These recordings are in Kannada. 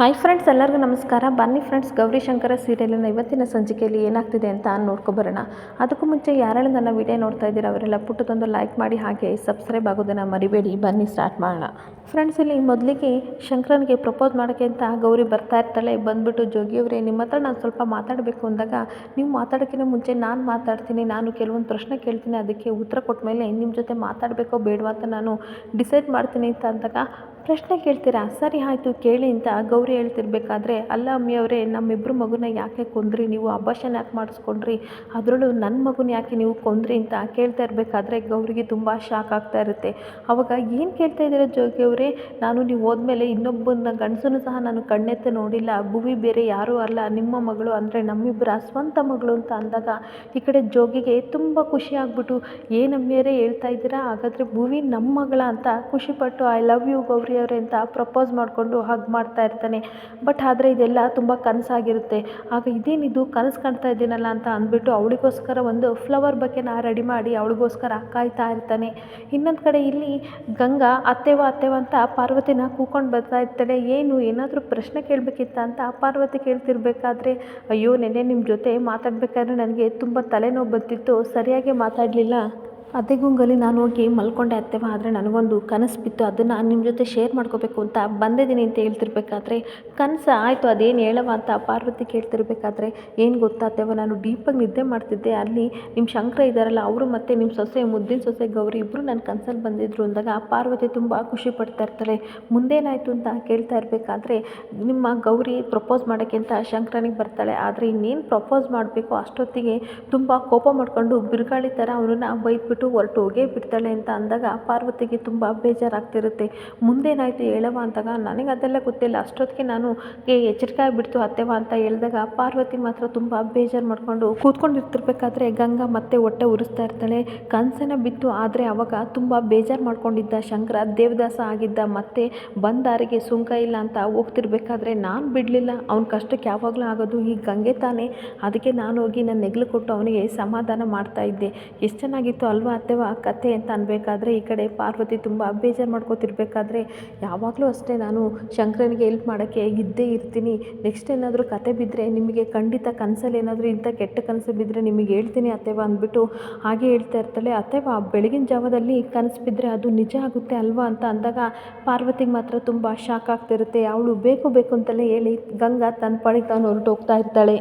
ಹಾಯ್ ಫ್ರೆಂಡ್ಸ್ ಎಲ್ಲರಿಗೂ ನಮಸ್ಕಾರ. ಬನ್ನಿ ಫ್ರೆಂಡ್ಸ್ ಗೌರಿ ಶಂಕರ ಸೀರಿಯಲಿನ ಇವತ್ತಿನ ಸಂಚಿಕೆಯಲ್ಲಿ ಏನಾಗ್ತಿದೆ ಅಂತ ನೋಡ್ಕೊಬರೋಣ. ಅದಕ್ಕೂ ಮುಂಚೆ ಯಾರೆಲ್ಲ ನನ್ನ ವಿಡಿಯೋ ನೋಡ್ತಾ ಇದ್ದೀರಾ ಅವರೆಲ್ಲ ಪುಟ್ಟದೊಂದು ಲೈಕ್ ಮಾಡಿ ಹಾಗೆ ಸಬ್ಸ್ಕ್ರೈಬ್ ಆಗೋದನ್ನು ಮರಿಬೇಡಿ. ಬನ್ನಿ ಸ್ಟಾರ್ಟ್ ಮಾಡೋಣ. ಫ್ರೆಂಡ್ಸ್ ಇಲ್ಲಿ ಮೊದಲಿಗೆ ಶಂಕರನಿಗೆ ಪ್ರಪೋಸ್ ಮಾಡೋಕ್ಕೆ ಅಂತ ಗೌರಿ ಬರ್ತಾ ಇರ್ತಾಳೆ. ಬಂದುಬಿಟ್ಟು ಜೋಗಿಯವರೇ ನಿಮ್ಮ ಹತ್ರ ನಾನು ಸ್ವಲ್ಪ ಮಾತಾಡಬೇಕು ಅಂದಾಗ ನೀವು ಮಾತಾಡೋಕ್ಕಿಂತ ಮುಂಚೆ ನಾನು ಮಾತಾಡ್ತೀನಿ, ನಾನು ಕೆಲವೊಂದು ಪ್ರಶ್ನೆ ಕೇಳ್ತೀನಿ, ಅದಕ್ಕೆ ಉತ್ತರ ಕೊಟ್ಟ ಮೇಲೆ ನಿಮ್ಮ ಜೊತೆ ಮಾತಾಡಬೇಕೋ ಬೇಡವಾ ಅಂತ ನಾನು ಡಿಸೈಡ್ ಮಾಡ್ತೀನಿ ಅಂತ ಅಂದಾಗ ಪ್ರಶ್ನೆ ಕೇಳ್ತೀರಾ? ಸರಿ, ಆಯಿತು, ಕೇಳಿ ಅಂತ ಗೌರಿ ಹೇಳ್ತಿರ್ಬೇಕಾದ್ರೆ ಅಲ್ಲ ಅಮ್ಮಿಯವರೇ ನಮ್ಮಿಬ್ಬರು ಮಗುನ ಯಾಕೆ ಕೊಂದ್ರಿ? ನೀವು ಅಭಾಷಣ ಯಾಕೆ ಮಾಡಿಸ್ಕೊಂಡ್ರಿ? ಅದರಲ್ಲೂ ನನ್ನ ಮಗುನ ಯಾಕೆ ನೀವು ಕೊಂದ್ರಿ? ಅಂತ ಕೇಳ್ತಾ ಇರಬೇಕಾದ್ರೆ ಗೌರಿಗೆ ತುಂಬ ಶಾಕ್ ಆಗ್ತಾ ಇರುತ್ತೆ. ಅವಾಗ ಏನು ಕೇಳ್ತಾ ಇದ್ದೀರ ಜೋಗಿ ಅವರೇ? ನಾನು ನೀವು ಹೋದ್ಮೇಲೆ ಇನ್ನೊಬ್ಬನ ಗಂಡಸನ್ನು ಸಹ ನಾನು ಕಣ್ಣೆತ್ತ ನೋಡಿಲ್ಲ. ಭುವಿ ಬೇರೆ ಯಾರೂ ಅಲ್ಲ. ನಿಮ್ಮ ಮಗಳು ಅಂದರೆ ನಮ್ಮಿಬ್ಬರ ಸ್ವಂತ ಮಗಳು ಅಂತ ಅಂದಾಗ ಈ ಕಡೆ ಜೋಗಿಗೆ ತುಂಬ ಖುಷಿ ಆಗ್ಬಿಟ್ಟು ಏನಮ್ಮಿಯರೇ ಹೇಳ್ತಾ ಇದ್ದೀರಾ? ಹಾಗಾದರೆ ಭುವಿ ನಮ್ಮ ಮಗಳ ಅಂತ ಖುಷಿಪಟ್ಟು ಐ ಲವ್ ಯು ಗೌರಿ ಅವರೇ ಅಂತ ಪ್ರಪೋಸ್ ಮಾಡಿಕೊಂಡು ಹಗ್ ಮಾಡ್ತಾ ಇರ್ತಾನೆ. ಬಟ್ ಆದರೆ ಇದೆಲ್ಲ ತುಂಬ ಕನಸಾಗಿರುತ್ತೆ. ಆಗ ಇದೇನಿದು ಕನಸು ಕಾಣ್ತಾ ಇದ್ದೀನಲ್ಲ ಅಂತ ಅಂದ್ಬಿಟ್ಟು ಅವಳಿಗೋಸ್ಕರ ಒಂದು ಫ್ಲವರ್ ಬಕೆನ ರೆಡಿ ಮಾಡಿ ಅವಳಿಗೋಸ್ಕರ ಕಾಯ್ತಾ ಇರ್ತಾನೆ. ಇನ್ನೊಂದು ಕಡೆ ಇಲ್ಲಿ ಗಂಗಾ ಅತ್ತೆವ ಅತ್ತೆವ ಅಂತ ಪಾರ್ವತಿನ ಕೂಕೊಂಡು ಬರ್ತಾ ಇರ್ತಾಳೆ. ಏನು, ಏನಾದರೂ ಪ್ರಶ್ನೆ ಕೇಳಬೇಕಿತ್ತ ಅಂತ ಪಾರ್ವತಿ ಕೇಳ್ತಿರ್ಬೇಕಾದ್ರೆ, ಅಯ್ಯೋ, ನೆನ್ನೆ ನಿಮ್ಮ ಜೊತೆ ಮಾತಾಡಬೇಕಾದ್ರೆ ನನಗೆ ತುಂಬ ತಲೆನೋವು ಬಂತಿತ್ತು. ಸರಿಯಾಗಿ ಮಾತಾಡಲಿಲ್ಲ. ಅದೇ ಗುಂಗಲ್ಲಿ ನಾನು ಹೋಗಿ ಮಲ್ಕೊಂಡೆ ಅತ್ತೆವ ಆದರೆ ನನಗೊಂದು ಕನಸು ಬಿತ್ತು. ಅದನ್ನು ನಿಮ್ಮ ಜೊತೆ ಶೇರ್ ಮಾಡ್ಕೋಬೇಕು ಅಂತ ಬಂದಿದ್ದೀನಿ ಅಂತ ಹೇಳ್ತಿರ್ಬೇಕಾದ್ರೆ ಕನಸು ಆಯಿತು. ಅದೇನು ಹೇಳವ ಅಂತ ಪಾರ್ವತಿ ಕೇಳ್ತಿರ್ಬೇಕಾದ್ರೆ ಏನು ಗೊತ್ತಾ ಅತ್ತೆವ ನಾನು ಡೀಪಾಗಿ ನಿದ್ದೆ ಮಾಡ್ತಿದ್ದೆ. ಅಲ್ಲಿ ನಿಮ್ಮ ಶಂಕರ ಇದ್ದಾರಲ್ಲ ಅವರು ಮತ್ತು ನಿಮ್ಮ ಸೊಸೆ, ಮುದ್ದಿನ ಸೊಸೆ ಗೌರಿ ಇಬ್ಬರು ನನ್ನ ಕನಸಲ್ಲಿ ಬಂದಿದ್ರು ಅಂದಾಗ ಪಾರ್ವತಿ ತುಂಬ ಖುಷಿ ಪಡ್ತಾ ಇರ್ತಾರೆ ಮುಂದೇನಾಯಿತು ಅಂತ ಕೇಳ್ತಾ ಇರಬೇಕಾದ್ರೆ ನಿಮ್ಮ ಗೌರಿ ಪ್ರಪೋಸ್ ಮಾಡೋಕ್ಕಿಂತ ಶಂಕರನಿಗೆ ಬರ್ತಾಳೆ. ಆದರೆ ಇನ್ನೇನು ಪ್ರಪೋಸ್ ಮಾಡಬೇಕು ಅಷ್ಟೊತ್ತಿಗೆ ತುಂಬ ಕೋಪ ಮಾಡಿಕೊಂಡು ಬಿರುಗಾಳಿ ಥರ ಅವನನ್ನ ಬೈದ್ಬಿಟ್ಟು ಹೊರಟು ಹೋಗೇ ಬಿಡ್ತಾಳೆ ಅಂತ ಅಂದಾಗ ಪಾರ್ವತಿಗೆ ತುಂಬ ಬೇಜಾರಾಗ್ತಿರುತ್ತೆ. ಮುಂದೇನಾಯಿತು ಹೇಳವ ಅಂದಾಗ, ನನಗೆ ಅದೆಲ್ಲ ಗೊತ್ತಿಲ್ಲ. ಅಷ್ಟೊತ್ತಿಗೆ ನಾನು ಏ, ಎಚ್ಚರಿಕೆ ಬಿಡ್ತು ಅತ್ತೆವಾ ಅಂತ ಹೇಳಿದಾಗ ಪಾರ್ವತಿ ಮಾತ್ರ ತುಂಬ ಬೇಜಾರು ಮಾಡಿಕೊಂಡು ಕೂತ್ಕೊಂಡಿರ್ತಿರ್ಬೇಕಾದ್ರೆ ಗಂಗಾ ಮತ್ತೆ ಹೊಟ್ಟೆ ಉರಿಸ್ತಾ ಇರ್ತಾಳೆ. ಕನಸನ ಬಿತ್ತು, ಆದರೆ ಅವಾಗ ತುಂಬ ಬೇಜಾರು ಮಾಡ್ಕೊಂಡಿದ್ದ ಶಂಕರ, ದೇವದಾಸ ಆಗಿದ್ದ ಮತ್ತೆ ಬಂದಾರಿಗೆ ಸುಂಕ ಇಲ್ಲ ಅಂತ ಹೋಗ್ತಿರ್ಬೇಕಾದ್ರೆ ನಾನು ಬಿಡಲಿಲ್ಲ. ಅವ್ನ ಕಷ್ಟಕ್ಕೆ ಯಾವಾಗಲೂ ಆಗೋದು ಈ ಗಂಗೆ ತಾನೇ. ಅದಕ್ಕೆ ನಾನು ಹೋಗಿ ನನ್ನ ನೆಗ್ಲು ಕೊಟ್ಟು ಅವನಿಗೆ ಸಮಾಧಾನ ಮಾಡ್ತಾ ಇದ್ದೆ. ಎಷ್ಟು ಚೆನ್ನಾಗಿತ್ತು ಅಲ್ವಾ ಅತ್ತೆವ ಕತೆ ಅಂತ ಅನ್ಬೇಕಾದ್ರೆ ಈ ಕಡೆ ಪಾರ್ವತಿ ತುಂಬ ಬೇಜಾರು ಮಾಡ್ಕೋತಿರ್ಬೇಕಾದ್ರೆ ಯಾವಾಗಲೂ ಅಷ್ಟೇ ನಾನು ಶಂಕರನಿಗೆ ಹೆಲ್ಪ್ ಮಾಡೋಕ್ಕೆ ಇದ್ದೇ ಇರ್ತೀನಿ. ನೆಕ್ಸ್ಟ್ ಏನಾದರೂ ಕತೆ ಬಿದ್ದರೆ ನಿಮಗೆ ಖಂಡಿತ ಕನಸಲ್ಲಿ ಏನಾದರೂ ಇಂಥ ಕೆಟ್ಟ ಕನಸು ಬಿದ್ದರೆ ನಿಮಗೆ ಹೇಳ್ತೀನಿ ಅತ್ತೆವ ಅಂದ್ಬಿಟ್ಟು ಹಾಗೆ ಹೇಳ್ತಾ ಇರ್ತಾಳೆ. ಅತ್ತೆವ, ಬೆಳಗಿನ ಜಾವದಲ್ಲಿ ಕನಸು ಬಿದ್ದರೆ ಅದು ನಿಜ ಆಗುತ್ತೆ ಅಲ್ವಾ ಅಂತ ಅಂದಾಗ ಪಾರ್ವತಿಗೆ ಮಾತ್ರ ತುಂಬ ಶಾಕ್ ಆಗ್ತಿರುತ್ತೆ. ಅವಳು ಬೇಕು ಬೇಕು ಅಂತಲೇ ಹೇಳಿ ಗಂಗಾ ತನ್ನ ಪಾಡಿಗೆ ತಾನು ಹೊರಟು ಹೋಗ್ತಾ ಇರ್ತಾಳೆ.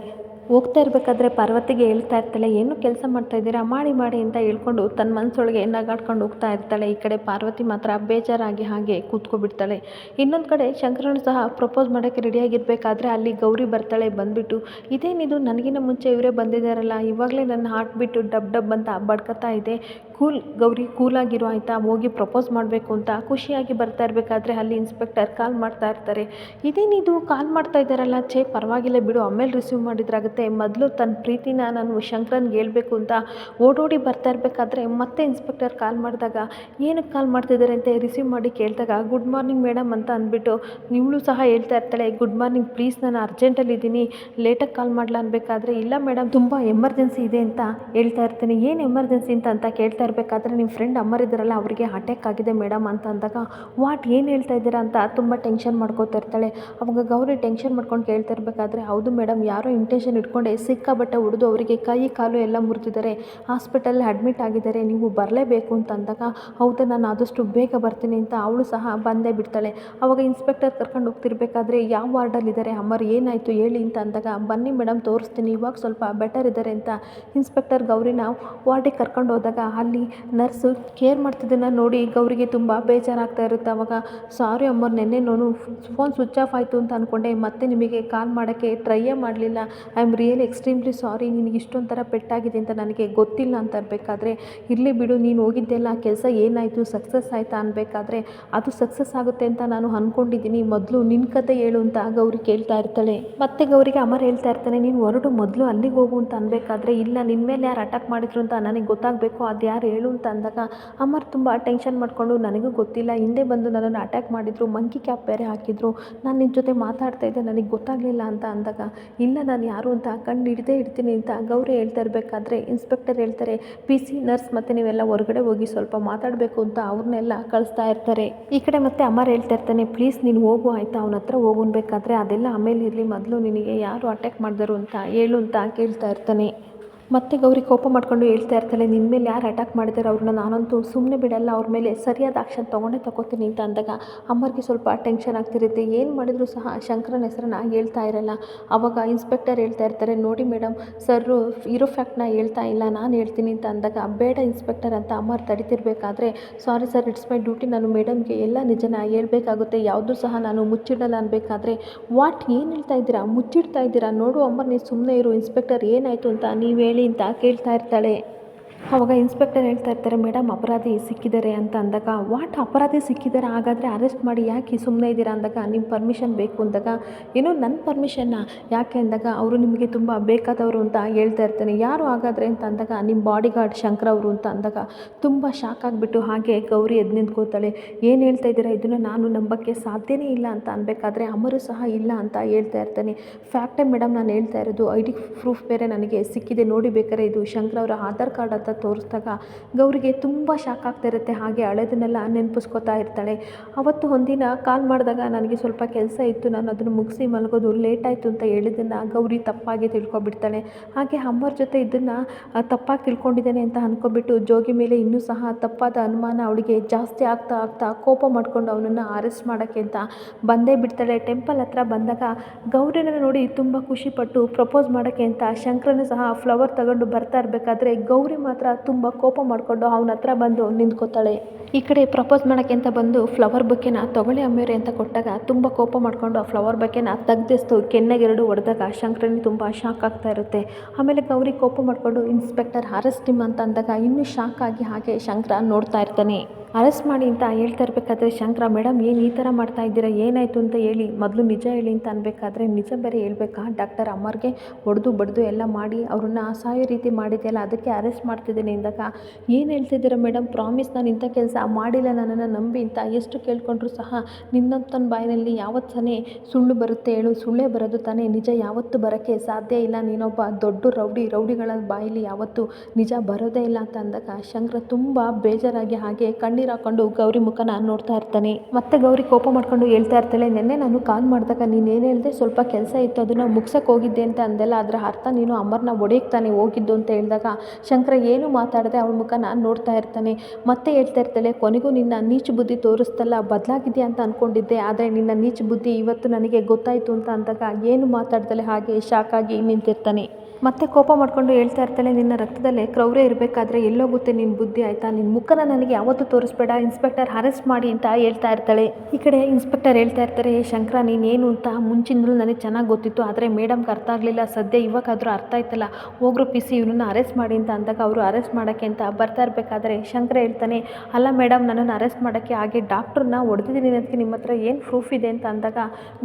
ಹೋಗ್ತಾ ಇರಬೇಕಾದ್ರೆ ಪಾರ್ವತಿಗೆ ಹೇಳ್ತಾ ಇರ್ತಾಳೆ, ಏನು ಕೆಲಸ ಮಾಡ್ತಾ ಇದ್ದೀರಾ? ಮಾಡಿ ಮಾಡಿ ಅಂತ ಹೇಳ್ಕೊಂಡು ತನ್ನ ಮನಸ್ಸೊಳಗೆ ನಗಾಡ್ಕೊಂಡು ಹೋಗ್ತಾ ಇರ್ತಾಳೆ. ಈ ಕಡೆ ಪಾರ್ವತಿ ಮಾತ್ರ ಬೇಜಾರಾಗಿ ಹಾಗೆ ಕೂತ್ಕೊಬಿಡ್ತಾಳೆ. ಇನ್ನೊಂದು ಕಡೆ ಶಂಕರನು ಸಹ ಪ್ರಪೋಸ್ ಮಾಡೋಕ್ಕೆ ರೆಡಿಯಾಗಿರಬೇಕಾದ್ರೆ ಅಲ್ಲಿ ಗೌರಿ ಬರ್ತಾಳೆ, ಬಂದುಬಿಟ್ಟು ಇದೇನಿದು ನನಗಿನ ಮುಂಚೆ ಇವರೇ ಬಂದಿದ್ದಾರಲ್ಲ. ಇವಾಗಲೇ ನನ್ನ ಹಾರ್ಟ್ ಬಿಟ್ಟು ಡಬ್ ಡಬ್ ಅಂತ ಬಡ್ಕತ್ತಾ ಇದೆ. ಕೂಲ್, ಗೌರಿ ಕೂಲಾಗಿರೋ ಆಯಿತಾ? ಹೋಗಿ ಪ್ರಪೋಸ್ ಮಾಡಬೇಕು ಅಂತ ಖುಷಿಯಾಗಿ ಬರ್ತಾ ಇರಬೇಕಾದ್ರೆ ಅಲ್ಲಿ ಇನ್ಸ್ಪೆಕ್ಟರ್ ಕಾಲ್ ಮಾಡ್ತಾ ಇರ್ತಾರೆ. ಇದೇನಿದು ಕಾಲ್ ಮಾಡ್ತಾ ಇದ್ದಾರಲ್ಲ? ಛೇ, ಪರವಾಗಿಲ್ಲ ಬಿಡು. ಆಮೇಲೆ ರಿಸೀವ್ ಮಾಡಿದ್ರಾಗುತ್ತೆ ಮೊದಲು ತನ್ನ ಪ್ರೀತಿನ ನಾನು ಶಂಕರನ್ಗೆ ಹೇಳ್ಬೇಕು ಅಂತ ಓಡೋಡಿ ಬರ್ತಾ ಇರಬೇಕಾದ್ರೆ ಮತ್ತೆ ಇನ್ಸ್ಪೆಕ್ಟರ್ ಕಾಲ್ ಮಾಡಿದಾಗ, ಏನಕ್ಕೆ ಕಾಲ್ ಮಾಡ್ತಿದ್ದಾರೆ ಅಂತ ರಿಸೀವ್ ಮಾಡಿ ಕೇಳಿದಾಗ ಗುಡ್ ಮಾರ್ನಿಂಗ್ ಮೇಡಮ್ ಅಂತ ಅಂದ್ಬಿಟ್ಟು ಇವಳು ಸಹ ಹೇಳ್ತಾ ಇರ್ತಾಳೆ ಗುಡ್ ಮಾರ್ನಿಂಗ್ ಪ್ಲೀಸ್ ನಾನು ಅರ್ಜೆಂಟಲ್ಲಿ ಇದ್ದೀನಿ. ಲೇಟಾಗಿ ಕಾಲ್ ಮಾಡಲ ಅನ್ಬೇಕಾದ್ರೆ, ಇಲ್ಲ ಮೇಡಮ್ ತುಂಬ ಎಮರ್ಜೆನ್ಸಿ ಇದೆ ಅಂತ ಹೇಳ್ತಾ ಇರ್ತೀನಿ. ಏನು ಎಮರ್ಜೆನ್ಸಿ ಅಂತ ಅಂತ ಕೇಳ್ತಾ ಇರಬೇಕಾದ್ರೆ ನಿಮ್ಮ ಫ್ರೆಂಡ್ ಅಮ್ಮರಿದ್ದಾರಲ್ಲ ಅವರಿಗೆ ಅಟ್ಯಾಕ್ ಆಗಿದೆ ಮೇಡಮ್ ಅಂತ ಅಂದಾಗ ವಾಟ್ ಏನು ಹೇಳ್ತಾ ಇದ್ದೀರಾ ಅಂತ ತುಂಬ ಟೆನ್ಷನ್ ಮಾಡ್ಕೋತಾ ಇರ್ತಾಳೆ. ಅವಾಗ ಗೌರಿ ಟೆನ್ಷನ್ ಮಾಡ್ಕೊಂಡು ಕೇಳ್ತಾ ಇರಬೇಕಾದ್ರೆ, ಹೌದು ಮೇಡಮ್ ಯಾರೋ ಇಂಟೆನ್ಷನ್ ಇಟ್ಕೊಂಡೆ ಸಿಕ್ಕಾಬಟ್ಟೆ ಹೊಡೆದು ಅವರಿಗೆ ಕೈ, ಕಾಲು ಎಲ್ಲ ಮುರಿದಿದ್ದಾರೆ. ಹಾಸ್ಪಿಟಲ್ ಅಡ್ಮಿಟ್ ಆಗಿದ್ದಾರೆ. ನೀವು ಬರಲೇಬೇಕು ಅಂತ ಅಂದಾಗ ಹೌದು, ನಾನು ಆದಷ್ಟು ಬೇಗ ಬರ್ತೀನಿ ಅಂತ ಅವಳು ಸಹ ಬಂದೇ ಬಿಡ್ತಾಳೆ. ಅವಾಗ ಇನ್ಸ್ಪೆಕ್ಟರ್ ಕರ್ಕೊಂಡು ಹೋಗ್ತಿರ್ಬೇಕಾದ್ರೆ, ಯಾವ ವಾರ್ಡಲ್ಲಿದ್ದಾರೆ? ಅಮ್ಮರು ಏನಾಯಿತು ಹೇಳಿ ಅಂತ ಅಂದಾಗ, ಬನ್ನಿ ಮೇಡಮ್, ತೋರಿಸ್ತೀನಿ, ಇವಾಗ ಸ್ವಲ್ಪ ಬೆಟರ್ ಇದ್ದಾರೆ ಅಂತ ಇನ್ಸ್ಪೆಕ್ಟರ್ ಗೌರಿನ ವಾರ್ಡಿಗೆ ಕರ್ಕೊಂಡು ಹೋದಾಗ, ಅಲ್ಲಿ ನರ್ಸು ಕೇರ್ ಮಾಡ್ತಿದ್ದನ್ನು ನೋಡಿ ಗೌರಿಗೆ ತುಂಬ ಬೇಜಾರಾಗ್ತಾ ಇರುತ್ತೆ. ಅವಾಗ, ಸಾರಿ ಅಮ್ಮರು, ನೆನ್ನೆ ನಾನು ಫೋನ್ ಸ್ವಿಚ್ ಆಫ್ ಆಯಿತು ಅಂತ ಅಂದ್ಕೊಂಡೆ ಮತ್ತೆ ನಿಮಗೆ ಕಾಲ್ ಮಾಡೋಕ್ಕೆ ಟ್ರೈಯೇ ಮಾಡಲಿಲ್ಲ. ಐ ರಿಯಲಿ ಎಕ್ಸ್ಟ್ರೀಮ್ಲಿ ಸಾರಿ, ನಿನಗೆ ಇಷ್ಟೊಂಥರ ಪೆಟ್ಟಾಗಿದೆ ಅಂತ ನನಗೆ ಗೊತ್ತಿಲ್ಲ ಅಂತ ಅನ್ಬೇಕಾದ್ರೆ, ಇರಲಿ ಬಿಡು, ನೀನು ಹೋಗಿದ್ದೆಲ್ಲ ಆ ಕೆಲಸ ಏನಾಯಿತು ಸಕ್ಸಸ್ ಆಯಿತಾ ಅನ್ಬೇಕಾದ್ರೆ, ಅದು ಸಕ್ಸಸ್ ಆಗುತ್ತೆ ಅಂತ ನಾನು ಅಂದ್ಕೊಂಡಿದ್ದೀನಿ ಮೊದಲು ನಿನ್ನ ಕತೆ ಹೇಳು ಅಂತ ಆಗ ಅವ್ರಿಗೆ ಕೇಳ್ತಾ ಇರ್ತಾಳೆ. ಮತ್ತೆ ಗೌರಿಗೆ ಅಮರ್ ಹೇಳ್ತಾ ಇರ್ತಾನೆ, ನೀನು ಹೊರಡು ಮೊದಲು ಅಲ್ಲಿಗೆ ಹೋಗು ಅಂತ ಅನ್ಬೇಕಾದ್ರೆ, ಇಲ್ಲ ನಿನ್ನ ಮೇಲೆ ಯಾರು ಅಟ್ಯಾಕ್ ಮಾಡಿದ್ರು ಅಂತ ನನಗೆ ಗೊತ್ತಾಗಬೇಕು, ಅದು ಯಾರು ಹೇಳು ಅಂತ ಅಂದಾಗ ಅಮರ್ ತುಂಬ ಟೆನ್ಷನ್ ಮಾಡಿಕೊಂಡು, ನನಗೂ ಗೊತ್ತಿಲ್ಲ, ಹಿಂದೆ ಬಂದು ನನ್ನನ್ನು ಅಟ್ಯಾಕ್ ಮಾಡಿದ್ರು ಮಂಕಿ ಕ್ಯಾಪ್ ಬೇರೆ ಹಾಕಿದ್ರು, ನಾನು ನಿನ್ನ ಜೊತೆ ಮಾತಾಡ್ತಾ ಇದ್ದೆ, ನನಗೆ ಗೊತ್ತಾಗಲಿಲ್ಲ ಅಂತ ಅಂದಾಗ, ಇಲ್ಲ, ನಾನು ಯಾರು ಅಂತ ಕಂಡು ಹಿಡಿದೇ ಇಡ್ತೀನಿ ಅಂತ ಗೌರಿ ಹೇಳ್ತಾ ಇರಬೇಕಾದ್ರೆ ಇನ್ಸ್ಪೆಕ್ಟರ್ ಹೇಳ್ತಾರೆ ಪಿ ಸಿ ನರ್ಸ್ ಮತ್ತು ನೀವೆಲ್ಲ ಹೊರಗಡೆ ಹೋಗಿ ಸ್ವಲ್ಪ ಮಾತಾಡಬೇಕು ಅಂತ ಅವ್ರನ್ನೆಲ್ಲ ಕಳಿಸ್ತಾ ಇರ್ತಾರೆ. ಈ ಕಡೆ ಮತ್ತೆ ಅಮ್ಮಾರು ಹೇಳ್ತಾ ಇರ್ತಾನೆ ಪ್ಲೀಸ್ ನೀನು ಹೋಗು ಆಯಿತಾ, ಅವನ ಹತ್ರ ಹೋಗನ್ಬೇಕಾದ್ರೆ ಅದೆಲ್ಲ ಆಮೇಲೆ ಇರಲಿ ಮೊದಲು ನಿನಗೆ ಯಾರು ಅಟ್ಯಾಕ್ ಮಾಡಿದರು ಅಂತ ಹೇಳು ಅಂತ ಕೇಳ್ತಾ ಇರ್ತಾನೆ. ಮತ್ತೆ ಗೌರಿ ಕೋಪ ಮಾಡ್ಕೊಂಡು ಹೇಳ್ತಾ ಇರ್ತಾಳೆ ನಿನ್ನ ಮೇಲೆ ಯಾರು ಅಟ್ಯಾಕ್ ಮಾಡಿದ್ದಾರೆ ಅವ್ರನ್ನ ನಾನಂತೂ ಸುಮ್ಮನೆ ಬಿಡಲ್ಲ, ಅವ್ರ ಮೇಲೆ ಸರಿಯಾದ ಆಕ್ಷನ್ ತೊಗೊಂಡೇ ತಗೋತೀನಿ ಅಂತ ಅಂದಾಗ ಅಮ್ಮರಿಗೆ ಸ್ವಲ್ಪ ಟೆನ್ಷನ್ ಆಗ್ತಿರುತ್ತೆ. ಏನು ಮಾಡಿದರೂ ಸಹ ಶಂಕರನ ಹೆಸರನ್ನ ಹೇಳ್ತಾ ಇರಲ್ಲ. ಅವಾಗ ಇನ್ಸ್ಪೆಕ್ಟರ್ ಹೇಳ್ತಾ ಇರ್ತಾರೆ, ನೋಡಿ ಮೇಡಮ್ ಸರ್ ಇರೋ ಫ್ಯಾಕ್ಟ್ನ ಹೇಳ್ತಾ ಇಲ್ಲ, ನಾನು ಹೇಳ್ತೀನಿ ಅಂತ ಅಂದಾಗ, ಬೇಡ ಇನ್ಸ್ಪೆಕ್ಟರ್ ಅಂತ ಅಮ್ಮರು ತಡಿತಿರ್ಬೇಕಾದ್ರೆ sorry sir it's my duty ನಾನು ಮೇಡಮ್ಗೆ ಎಲ್ಲ ನಿಜನ ಹೇಳ್ಬೇಕಾಗುತ್ತೆ, ಯಾವುದೂ ಸಹ ನಾನು ಮುಚ್ಚಿಡಲ್ಲ ಅನ್ಬೇಕಾದ್ರೆ ವಾಟ್ ಏನು ಹೇಳ್ತಾ ಇದ್ದೀರಾ? ಮುಚ್ಚಿಡ್ತಾ ಇದ್ದೀರಾ? ನೋಡು ಅಮ್ಮರ್ ನೀವು ಸುಮ್ಮನೆ ಇರು ಇನ್ಸ್ಪೆಕ್ಟರ್ ಏನಾಯಿತು ಅಂತ ನೀವು ಹೇಳಿ ಅಂತ ಕೇಳ್ತಾ ಇರ್ತಾಳೆ. ಅವಾಗ ಇನ್ಸ್ಪೆಕ್ಟರ್ ಹೇಳ್ತಾ ಇರ್ತಾರೆ ಮೇಡಮ್ ಅಪರಾಧಿ ಸಿಕ್ಕಿದ್ದಾರೆ ಅಂತ ಅಂದಾಗ, ವಾಟ್ ಅಪರಾಧಿ ಸಿಕ್ಕಿದ್ದಾರೆ? ಹಾಗಾದರೆ ಅರೆಸ್ಟ್ ಮಾಡಿ, ಯಾಕೆ ಸುಮ್ಮನೆ ಇದ್ದೀರಾ ಅಂದಾಗ ನಿಮ್ಮ ಪರ್ಮಿಷನ್ ಬೇಕು ಅಂದಾಗ, ಏನೋ ನನ್ನ ಪರ್ಮಿಷನ್ನ ಯಾಕೆ ಅಂದಾಗ, ಅವರು ನಿಮಗೆ ತುಂಬ ಬೇಕಾದವರು ಅಂತ ಹೇಳ್ತಾ ಇರ್ತಾನೆ. ಯಾರು ಹಾಗಾದರೆ ಅಂತ ಅಂದಾಗ ನಿಮ್ಮ ಬಾಡಿ ಗಾರ್ಡ್ ಶಂಕರ್ ಅವರು ಅಂತ ಅಂದಾಗ, ತುಂಬ ಶಾಕ್ ಆಗಿಬಿಟ್ಟು ಹಾಗೆ ಗೌರಿ ಎದ್ದು ನಿಂತ್ಕೋತಾಳೆ ಏನು ಹೇಳ್ತಾ ಇದ್ದೀರಾ? ಇದನ್ನು ನಾನು ನಂಬಕ್ಕೆ ಸಾಧ್ಯನೇ ಇಲ್ಲ ಅಂತ ಅನ್ಬೇಕಾದ್ರೆ ಅಮರು ಸಹ ಇಲ್ಲ ಅಂತ ಹೇಳ್ತಾ ಇರ್ತಾನೆ. ಫ್ಯಾಕ್ಟೇ ಮೇಡಮ್ ನಾನು ಹೇಳ್ತಾ ಇರೋದು, ಐ ಡಿ ಪ್ರೂಫ್ ಬೇರೆ ನನಗೆ ಸಿಕ್ಕಿದೆ. ನೋಡಿ ಬೇಕಾದ್ರೆ ಇದು ಶಂಕರ್ ಅವರ ಆಧಾರ್ ಕಾರ್ಡ್ ತೋರಿಸಿದಾಗ ಗೌರಿಗೆ ತುಂಬ ಶಾಕ್ ಆಗ್ತಾ ಇರುತ್ತೆ, ಹಾಗೆ ಹಳೆದನ್ನೆಲ್ಲ ನೆನ್ಪಿಸ್ಕೊತಾ ಇರ್ತಾಳೆ. ಅವತ್ತು ಒಂದಿನ ಕಾಲ್ ಮಾಡಿದಾಗ ನನಗೆ ಸ್ವಲ್ಪ ಕೆಲಸ ಇತ್ತು, ನಾನು ಅದನ್ನು ಮುಗಿಸಿ ಮಲಗೋದು ಲೇಟ್ ಆಯಿತು ಅಂತ ಹೇಳಿದ್ದನ್ನು ಗೌರಿ ತಪ್ಪಾಗಿ ತಿಳ್ಕೊಬಿಡ್ತಾಳೆ. ಹಾಗೆ ಅಮ್ಮರ ಜೊತೆ ಇದನ್ನು ತಪ್ಪಾಗಿ ತಿಳ್ಕೊಂಡಿದ್ದೇನೆ ಅಂತ ಅಂದ್ಕೊಬಿಟ್ಟು ಜೋಗಿ ಮೇಲೆ ಇನ್ನೂ ಸಹ ತಪ್ಪಾದ ಅನುಮಾನ ಅವಳಿಗೆ ಜಾಸ್ತಿ ಆಗ್ತಾ ಆಗ್ತಾ ಕೋಪ ಮಾಡಿಕೊಂಡು ಅವನನ್ನು ಅರೆಸ್ಟ್ ಮಾಡೋಕ್ಕೆ ಅಂತ ಬಂದೇ ಬಿಡ್ತಾಳೆ. ಟೆಂಪಲ್ ಹತ್ರ ಬಂದಾಗ ಗೌರಿನ ನೋಡಿ ತುಂಬ ಖುಷಿಪಟ್ಟು ಪ್ರಪೋಸ್ ಮಾಡೋಕ್ಕೆ ಅಂತ ಶಂಕರನು ಸಹ ಫ್ಲವರ್ ತಗೊಂಡು ಬರ್ತಾ ಇರಬೇಕಾದ್ರೆ ಗೌರಿ ಮಾತ್ರ ತುಂಬ ಕೋಪ ಮಾಡಿಕೊಂಡು ಅವನ ಹತ್ರ ಬಂದು ನಿಂತ್ಕೋತಾಳೆ. ಈ ಕಡೆ ಪ್ರಪೋಸ್ ಮಾಡೋಕ್ಕೆ ಅಂತ ಬಂದು ಫ್ಲವರ್ ಬೊಕ್ಕೆನ ತಗೊಳ್ಳಿ ಅಮ್ಮೇರಿ ಅಂತ ಕೊಟ್ಟಾಗ ತುಂಬ ಕೋಪ ಮಾಡಿಕೊಂಡು ಆ ಫ್ಲವರ್ ಬೊಕ್ಕೆನ ತೆಗ್ದಿಸ್ತು. ಕೆನ್ನೆಗೆರಡು ಹೊಡೆದಾಗ ಶಂಕರನಿಗೆ ತುಂಬ ಶಾಕ್ ಆಗ್ತಾ ಇರುತ್ತೆ. ಆಮೇಲೆ ಗೌರಿ ಕೋಪ ಮಾಡಿಕೊಂಡು, ಇನ್ಸ್ಪೆಕ್ಟರ್ ಅರೆಸ್ಟ್ ನಿಮ್ಮ ಅಂತ ಅಂದಾಗ ಇನ್ನೂ ಶಾಕ್ ಆಗಿ ಹಾಗೆ ಶಂಕರ ನೋಡ್ತಾ ಇರ್ತಾನೆ. ಅರೆಸ್ಟ್ ಮಾಡಿ ಅಂತ ಹೇಳ್ತಾ ಇರಬೇಕಾದ್ರೆ, ಶಂಕರ ಮೇಡಮ್ ಏನು ಈ ಥರ ಮಾಡ್ತಾ ಇದ್ದೀರಾ? ಏನಾಯಿತು ಅಂತ ಹೇಳಿ. ಮೊದಲು ನಿಜ ಹೇಳಿ ಅಂತ ಅನ್ಬೇಕಾದ್ರೆ, ನಿಜ ಬೇರೆ ಹೇಳ್ಬೇಕಾ? ಡಾಕ್ಟರ್ ಅಮ್ಮರಿಗೆ ಹೊಡೆದು ಬಡ್ದು ಎಲ್ಲ ಮಾಡಿ ಅವ್ರನ್ನ ಅಸಹಾಯ ರೀತಿ ಮಾಡಿದೆಯಲ್ಲ, ಅದಕ್ಕೆ ಅರೆಸ್ಟ್ ಮಾಡ್ತಿದ್ದೀನಿ ಅಂದಾಗ ಏನು ಹೇಳ್ತಿದ್ದೀರಾ ಮೇಡಮ್ ಪ್ರಾಮಿಸ್ ನಾನು ಇಂಥ ಕೆಲಸ ಮಾಡಿಲ್ಲ, ನನ್ನನ್ನು ನಂಬಿ ಅಂತ ಎಷ್ಟು ಕೇಳ್ಕೊಂಡ್ರು ಸಹ ನಿನ್ನಂತನ ಬಾಯಿನಲ್ಲಿ ಯಾವತ್ತು ತಾನೇ ಸುಳ್ಳು ಬರುತ್ತೆ ಹೇಳು. ಸುಳ್ಳೇ ಬರೋದು ತಾನೇ ನಿಜ. ಯಾವತ್ತೂ ಬರೋಕ್ಕೆ ಸಾಧ್ಯ ಇಲ್ಲ. ನೀನೊಬ್ಬ ದೊಡ್ಡ ರೌಡಿ, ರೌಡಿಗಳ ಬಾಯಲ್ಲಿ ಯಾವತ್ತೂ ನಿಜ ಬರೋದೇ ಇಲ್ಲ ಅಂತ ಅಂದಾಗ ಶಂಕರ ತುಂಬ ಬೇಜಾರಾಗಿ ಹಾಗೆ ಕಣ್ಣೀರು ಹಾಕೊಂಡು ಗೌರಿ ಮುಖನ ನೋಡ್ತಾ ಇರ್ತಾನೆ. ಮತ್ತೆ ಗೌರಿ ಕೋಪ ಮಾಡ್ಕೊಂಡು ಹೇಳ್ತಾ ಇರ್ತಾಳೆ, ನಿನ್ನೆ ನಾನು ಕಾಲ್ ಮಾಡಿದಾಗ ನೀನು ಏನು ಹೇಳಿದೆ, ಸ್ವಲ್ಪ ಕೆಲಸ ಇತ್ತು, ಅದನ್ನು ಮುಗ್ಸಕ್ಕೆ ಹೋಗಿದ್ದೆ ಅಂತ ಅಂದೆಲ್ಲ, ಅದರ ಅರ್ಥ ನೀನು ಅಮರ್ನ ಒಡೆಯಕ್ಕೆ ಹೋಗಿದ್ದು ಅಂತ ಹೇಳಿದಾಗ ಶಂಕರ ಏನು ಮಾತಾಡದೆ ಅವಳ ಮುಖನ ನೋಡ್ತಾ ಇರ್ತಾನೆ. ಮತ್ತೆ ಹೇಳ್ತಾ ಇರ್ತಾಳೆ, ಕೊನೆಗೂ ನಿನ್ನ ನೀಚ ಬುದ್ಧಿ ತೋರಿಸ್ತಲ್ಲ ಬದಲಾಗಿದೆ ಅಂತ ಅಂದ್ಕೊಂಡಿದ್ದೆ ಆದರೆ ನಿನ್ನ ನೀಚ ಬುದ್ಧಿ ಇವತ್ತು ನನಗೆ ಗೊತ್ತಾಯಿತು ಅಂತ ಅಂದಾಗ ಏನು ಮಾತಾಡ್ದಲೆ ಹಾಗೆ ಶಾಕ್ ಆಗಿ ನಿಂತಿರ್ತಾನೆ. ಮತ್ತೆ ಕೋಪ ಮಾಡ್ಕೊಂಡು ಹೇಳ್ತಾ ಇರ್ತಾಳೆ, ನಿನ್ನ ರಕ್ತದಲ್ಲೇ ಕ್ರೌರ್ಯ ಇರಬೇಕಾದ್ರೆ ಎಲ್ಲೋಗುತ್ತೆ ನಿನ್ನ ಬುದ್ಧಿ, ಆಯಿತಾ? ನಿನ್ನ ಮುಖನ ನನಗೆ ಯಾವತ್ತೂ ತೋರಿಸ್ಬೇಡ ಇನ್ಸ್ಪೆಕ್ಟರ್ ಅರೆಸ್ಟ್ ಮಾಡಿ ಅಂತ ಹೇಳ್ತಾ ಇರ್ತಾಳೆ. ಈ ಕಡೆ ಇನ್ಸ್ಪೆಕ್ಟರ್ ಹೇಳ್ತಾ ಇರ್ತಾರೆ, "ಏ ಶಂಕರ ನೀನೇನು ಅಂತ ಮುಂಚಿನದೂ ನನಗೆ ಚೆನ್ನಾಗಿ ಗೊತ್ತಿತ್ತು, ಆದರೆ ಮೇಡಮ್ಗೆ ಅರ್ಥ ಆಗಲಿಲ್ಲ. ಸದ್ಯ ಇವಾಗಾದರೂ ಅರ್ಥ ಆಯ್ತಲ್ಲ. ಹೋಗ್ರು ಪಿ ಸಿ ಇವನನ್ನು ಅರೆಸ್ಟ್ ಮಾಡಿ ಅಂತ ಅಂದಾಗ ಅವರು ಅರೆಸ್ಟ್ ಮಾಡೋಕ್ಕೆ ಅಂತ ಬರ್ತಾ ಇರಬೇಕಾದ್ರೆ ಶಂಕರ ಹೇಳ್ತಾನೆ, ಅಲ್ಲ ಮೇಡಮ್ ನನ್ನನ್ನು ಅರೆಸ್ಟ್ ಮಾಡೋಕ್ಕೆ ಹಾಗೆ ಡಾಕ್ಟ್ರನ್ನ ಹೊಡೆದಿದ್ದೀನಿ ಅದಕ್ಕೆ ನಿಮ್ಮ ಹತ್ರ ಏನು ಪ್ರೂಫ್ ಇದೆ ಅಂತ ಅಂದಾಗ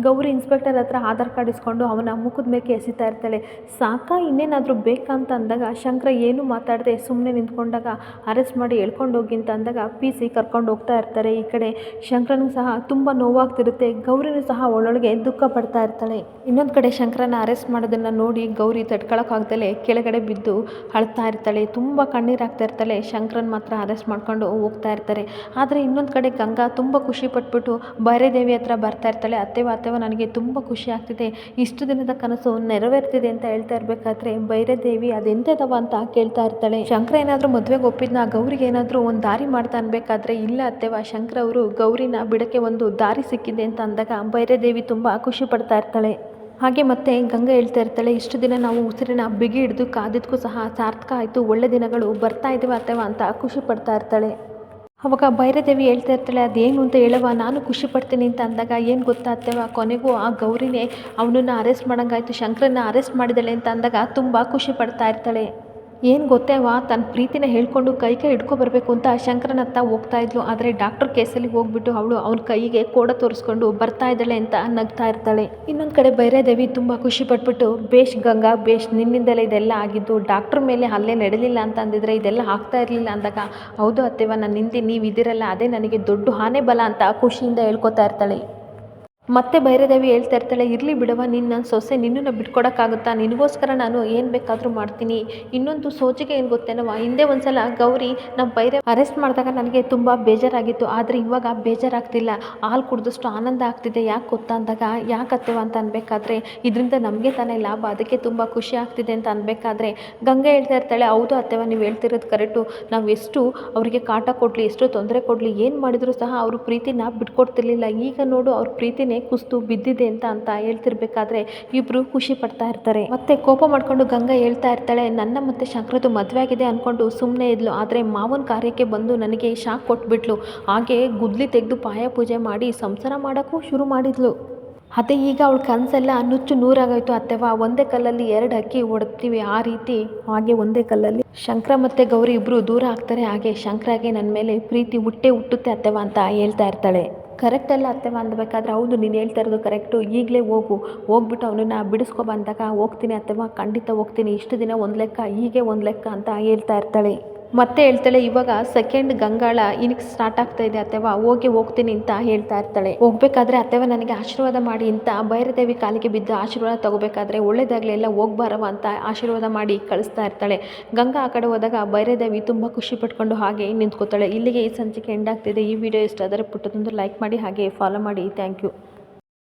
ಗೌರಿ ಇನ್ಸ್ಪೆಕ್ಟರ್ ಹತ್ರ ಆಧಾರ್ ಕಾರ್ಡ್ ಇಸ್ಕೊಂಡು ಅವನ ಮುಖದ ಮೇಲೆ ಎಸಿತಾ ಇರ್ತಾಳೆ. ಸಾಕಾ ಇನ್ನೇನಾದರೂ ಬೇಕಾ ಅಂತ ಅಂದಾಗ ಶಂಕರ ಏನು ಮಾತಾಡದೆ ಸುಮ್ಮನೆ ನಿಂತ್ಕೊಂಡಾಗ ಅರೆಸ್ಟ್ ಮಾಡಿ ಹೇಳ್ಕೊಂಡು ಹೋಗಿ ಅಂತ ಅಂದಾಗ ಪಿ ಸಿ ಕರ್ಕೊಂಡು ಹೋಗ್ತಾ ಇರ್ತಾರೆ. ಈ ಕಡೆ ಶಂಕರನಿಗೆ ಸಹ ತುಂಬ ನೋವಾಗ್ತಿರುತ್ತೆ. ಗೌರಿನೂ ಸಹ ಒಳೊಳಗೆ ದುಃಖ ಪಡ್ತಾ ಇರ್ತಾಳೆ. ಇನ್ನೊಂದು ಕಡೆ ಶಂಕರನ ಅರೆಸ್ಟ್ ಮಾಡೋದನ್ನು ನೋಡಿ ಗೌರಿ ತಡ್ಕೊಳಕ್ಕಾಗ್ದಲೇ ಕೆಳಗಡೆ ಬಿದ್ದು ಅಳ್ತಾ ಇರ್ತಾಳೆ. ತುಂಬ ಕಣ್ಣೀರಾಗ್ತಾ ಇರ್ತಾಳೆ. ಶಂಕರನ್ ಮಾತ್ರ ಅರೆಸ್ಟ್ ಮಾಡ್ಕೊಂಡು ಹೋಗ್ತಾ ಇರ್ತಾರೆ. ಆದರೆ ಇನ್ನೊಂದು ಕಡೆ ಗಂಗಾ ತುಂಬ ಖುಷಿ ಪಟ್ಬಿಟ್ಟು ಬೈರೇದೇವಿ ಹತ್ರ ಬರ್ತಾ ಇರ್ತಾಳೆ. ಅತ್ತೆವ ಅತ್ತೆವ ನನಗೆ ತುಂಬ ಖುಷಿ ಆಗ್ತಿದೆ. ಇಷ್ಟು ದಿನದ ಕನಸು ನೆರವೇರ್ತಿದೆ ಅಂತ ಹೇಳ್ತಾ ಇರಬೇಕಾದ್ರೆ ಬೈರೇದೇವಿ ಅದೆಂತದವ ಅಂತ ಕೇಳ್ತಾ ಇರ್ತಾಳೆ. ಶಂಕರ ಏನಾದರೂ ಮದುವೆಗೆ ಒಪ್ಪಿದ್ನ? ಗೌರಿಗೆ ಏನಾದರೂ ಒಂದು ದಾರಿ ಮಾಡ್ತಾ ಅನ್ಬೇಕಾದ್ರೆ ಇಲ್ಲ ಅತ್ತೆವಾ ಶಂಕರ ಅವರು ಗೌರಿನ ಬಿಡಕ್ಕೆ ಒಂದು ದಾರಿ ಸಿಕ್ಕಿದೆ ಅಂತ ಅಂದಾಗ ಭೈರದೇವಿ ತುಂಬ ಖುಷಿ ಪಡ್ತಾ ಇರ್ತಾಳೆ. ಹಾಗೆ ಮತ್ತೆ ಗಂಗಾ ಹೇಳ್ತಾ ಇರ್ತಾಳೆ, ಇಷ್ಟು ದಿನ ನಾವು ಉಸಿರಿನ ಬಿಗಿ ಹಿಡಿದು ಕಾದಿದ್ದಕ್ಕೂ ಸಹ ಸಾರ್ಥಕ ಆಯಿತು, ಒಳ್ಳೆ ದಿನಗಳು ಬರ್ತಾ ಇದ್ದೀವ ಅತ್ತೆವಾ ಅಂತ ಖುಷಿ ಪಡ್ತಾ ಇರ್ತಾಳೆ. ಅವಾಗ ಭೈರದೇವಿ ಹೇಳ್ತಾ ಇರ್ತಾಳೆ, ಅದೇನು ಅಂತ ಹೇಳವ ನಾನು ಖುಷಿ ಪಡ್ತೀನಿ ಅಂತ ಅಂದಾಗ ಏನು ಗೊತ್ತಾಗ್ತೇವ ಕೊನೆಗೂ ಆ ಗೌರಿನೇ ಅವನನ್ನು ಅರೆಸ್ಟ್ ಮಾಡೋಂಗಾಯ್ತು, ಶಂಕರನ್ನ ಅರೆಸ್ಟ್ ಮಾಡಿದಾಳೆ ಅಂತ ಅಂದಾಗ ತುಂಬ ಖುಷಿ ಪಡ್ತಾ ಇರ್ತಾಳೆ. ಏನು ಗೊತ್ತೇವ ತನ್ನ ಪ್ರೀತಿನ ಹೇಳ್ಕೊಂಡು ಕೈ ಕೈ ಹಿಡ್ಕೊ ಬರಬೇಕು ಅಂತ ಶಂಕರನತ್ತ ಹೋಗ್ತಾ ಇದ್ಲು. ಆದರೆ ಡಾಕ್ಟರ್ ಕೇಸಲ್ಲಿ ಹೋಗ್ಬಿಟ್ಟು ಅವಳು ಅವನ ಕೈಗೆ ಕೋಡ ತೋರಿಸ್ಕೊಂಡು ಬರ್ತಾ ಇದ್ದಾಳೆ ಅಂತ ನಗ್ತಾ ಇರ್ತಾಳೆ. ಇನ್ನೊಂದು ಕಡೆ ಭೈರದೇವಿ ತುಂಬ ಖುಷಿ ಪಟ್ಬಿಟ್ಟು, ಬೇಷ್ ಗಂಗಾ, ಬೇಷ್, ನಿನ್ನಿಂದಲೇ ಇದೆಲ್ಲ ಆಗಿದ್ದು ಡಾಕ್ಟ್ರ್ ಮೇಲೆ ಹಲ್ಲೆ ನಡೆಯಲಿಲ್ಲ ಅಂತ ಅಂದಿದ್ರೆ ಇದೆಲ್ಲ ಆಗ್ತಾ ಇರಲಿಲ್ಲ ಅಂದಾಗ, ಹೌದು ಅತ್ತೆವ ನನ್ನ ಹಿಂದೆ ನೀವು ಇದಿರಲ್ಲ ಅದೇ ನನಗೆ ದೊಡ್ಡ ಆನೆ ಬಲ ಅಂತ ಖುಷಿಯಿಂದ ಹೇಳ್ಕೊತಾ ಇರ್ತಾಳೆ. ಮತ್ತೆ ಭೈರದೇವಿ ಹೇಳ್ತಾ ಇರ್ತಾಳೆ, ಇರಲಿ ಬಿಡವ ನಿನ್ನ ಸೊಸೆ, ನಿನ್ನನ್ನು ಬಿಟ್ಕೊಡೋಕ್ಕಾಗುತ್ತಾ? ನಿನಗೋಸ್ಕರ ನಾನು ಏನು ಬೇಕಾದರೂ ಮಾಡ್ತೀನಿ. ಇನ್ನೊಂದು ಸೋಜಿಗೆ ಏನು ಗೊತ್ತೇನವ ಹಿಂದೆ ಒಂದ್ಸಲ ಗೌರಿ ನಮ್ಮ ಭೈರವ್ ಅರೆಸ್ಟ್ ಮಾಡಿದಾಗ ನನಗೆ ತುಂಬ ಬೇಜಾರಾಗಿತ್ತು. ಆದರೆ ಇವಾಗ ಬೇಜಾರಾಗ್ತಿಲ್ಲ. ಹಾಲು ಕುಡಿದಷ್ಟು ಆನಂದ ಆಗ್ತಿದೆ. ಯಾಕೆ ಗೊತ್ತಾ ಅಂದಾಗ ಯಾಕೆ ಅತ್ತೆವ ಅಂತ ಅನ್ಬೇಕಾದ್ರೆ, ಇದರಿಂದ ನಮಗೆ ತಾನೇ ಲಾಭ, ಅದಕ್ಕೆ ತುಂಬ ಖುಷಿ ಆಗ್ತಿದೆ ಅಂತ ಅನ್ಬೇಕಾದ್ರೆ, ಗಂಗೆ ಹೇಳ್ತಾ ಇರ್ತಾಳೆ, ಹೌದು ಅತ್ತೆವ, ನೀವು ಹೇಳ್ತಿರೋದು ಕರೆಕ್ಟು. ನಾವು ಎಷ್ಟು ಅವರಿಗೆ ಕಾಟ ಕೊಡಲಿ, ಎಷ್ಟು ತೊಂದರೆ ಕೊಡಲಿ, ಏನು ಮಾಡಿದರೂ ಸಹ ಅವರು ಪ್ರೀತಿನ ಬಿಟ್ಕೊಡ್ತಿರ್ಲಿಲ್ಲ. ಈಗ ನೋಡು, ಅವ್ರ ಪ್ರೀತಿನೇ ಕುಸ್ತು ಬಿದ್ದಿದೆ ಅಂತ ಅಂತ ಹೇಳ್ತಿರ್ಬೇಕಾದ್ರೆ ಇಬ್ರು ಖುಷಿ ಪಡ್ತಾ ಇರ್ತಾರೆ. ಮತ್ತೆ ಕೋಪ ಮಾಡ್ಕೊಂಡು ಗಂಗಾ ಹೇಳ್ತಾ ಇರ್ತಾಳೆ, ನನ್ನ ಮತ್ತೆ ಶಂಕರದು ಮದುವೆ ಆಗಿದೆ ಅನ್ಕೊಂಡು ಸುಮ್ಮನೆ ಇದ್ಲು, ಆದರೆ ಮಾವನ ಕಾರ್ಯಕ್ಕೆ ಬಂದು ನನಗೆ ಶಾಕ್ ಕೊಟ್ಬಿಟ್ಲು. ಹಾಗೆ ಗುದ್ಲಿ ತೆಗೆದು ಪಾಯ ಪೂಜೆ ಮಾಡಿ ಸಂಸಾರ ಮಾಡೋಕ್ಕೂ ಶುರು ಮಾಡಿದ್ಲು. ಅದೇ ಈಗ ಅವಳ ಕನಸೆಲ್ಲ ನುಚ್ಚು ನೂರಾಗೋಯ್ತು ಅಥವಾ ಒಂದೇ ಕಲ್ಲಲ್ಲಿ ಎರಡು ಅಕ್ಕಿ ಹೊಡ್ತೀವಿ ಆ ರೀತಿ ಹಾಗೆ ಒಂದೇ ಕಲ್ಲಲ್ಲಿ. ಶಂಕರ ಮತ್ತೆ ಗೌರಿ ಇಬ್ಬರು ದೂರ ಆಗ್ತಾರೆ. ಹಾಗೆ ಶಂಕರಾಗೆ ನನ್ನ ಮೇಲೆ ಪ್ರೀತಿ ಹುಟ್ಟೆ ಹುಟ್ಟುತ್ತೆ ಅಥವಾ ಅಂತ ಹೇಳ್ತಾ ಇರ್ತಾಳೆ. ಕರೆಕ್ಟ್ ಅಲ್ಲ ಅತ್ತೆವ ಅಂದಬೇಕಾದ್ರೆ ಹೌದು, ನೀನು ಹೇಳ್ತಾ ಇರೋದು ಕರೆಕ್ಟು ಈಗಲೇ ಹೋಗು. ಹೋಗ್ಬಿಟ್ಟು ಅವನನ್ನ ಬಿಡಿಸ್ಕೊ ಬಂದಾಗ ಹೋಗ್ತೀನಿ ಅತ್ತೆವ ಖಂಡಿತ ಹೋಗ್ತೀನಿ. ಇಷ್ಟು ದಿನ ಒಂದು ಲೆಕ್ಕ, ಹೀಗೆ ಒಂದು ಲೆಕ್ಕ ಅಂತ ಹೇಳ್ತಾ ಇರ್ತಾಳೆ. ಮತ್ತೆ ಹೇಳ್ತಾಳೆ, ಇವಾಗ ಸೆಕೆಂಡ್ ಗಂಗಾಳ ಇನಿಕ್ ಸ್ಟಾರ್ಟ್ ಆಗ್ತಾ ಇದೆ ಅಥವಾ ಹೋಗಿ ಹೋಗ್ತೀನಿ ಅಂತ ಹೇಳ್ತಾ ಇರ್ತಾಳೆ. ಹೋಗ್ಬೇಕಾದ್ರೆ ಅತ್ತೆವ ನನಗೆ ಆಶೀರ್ವಾದ ಮಾಡಿ ಅಂತ ಭೈರದೇವಿ ಕಾಲಿಗೆ ಬಿದ್ದು ಆಶೀರ್ವಾದ ತಗೋಬೇಕಾದ್ರೆ ಒಳ್ಳೇದಾಗಲಿ, ಎಲ್ಲ ಹೋಗ್ಬಾರವ ಅಂತ ಆಶೀರ್ವಾದ ಮಾಡಿ ಕಳಿಸ್ತಾ ಇರ್ತಾಳೆ. ಗಂಗಾ ಆ ಕಡೆ ಹೋದಾಗ ಭೈರದೇವಿ ತುಂಬ ಖುಷಿ ಪಟ್ಕೊಂಡು ಹಾಗೆ ನಿಂತ್ಕೋತಾಳೆ. ಇಲ್ಲಿಗೆ ಈ ಸಂಚಿಕೆ ಎಂಡ್ ಆಗ್ತಿದೆ. ಈ ವಿಡಿಯೋ ಇಷ್ಟ ಆದರೆ ಪುಟ್ಟದೊಂದು ಲೈಕ್ ಮಾಡಿ, ಹಾಗೆ ಫಾಲೋ ಮಾಡಿ. Thank you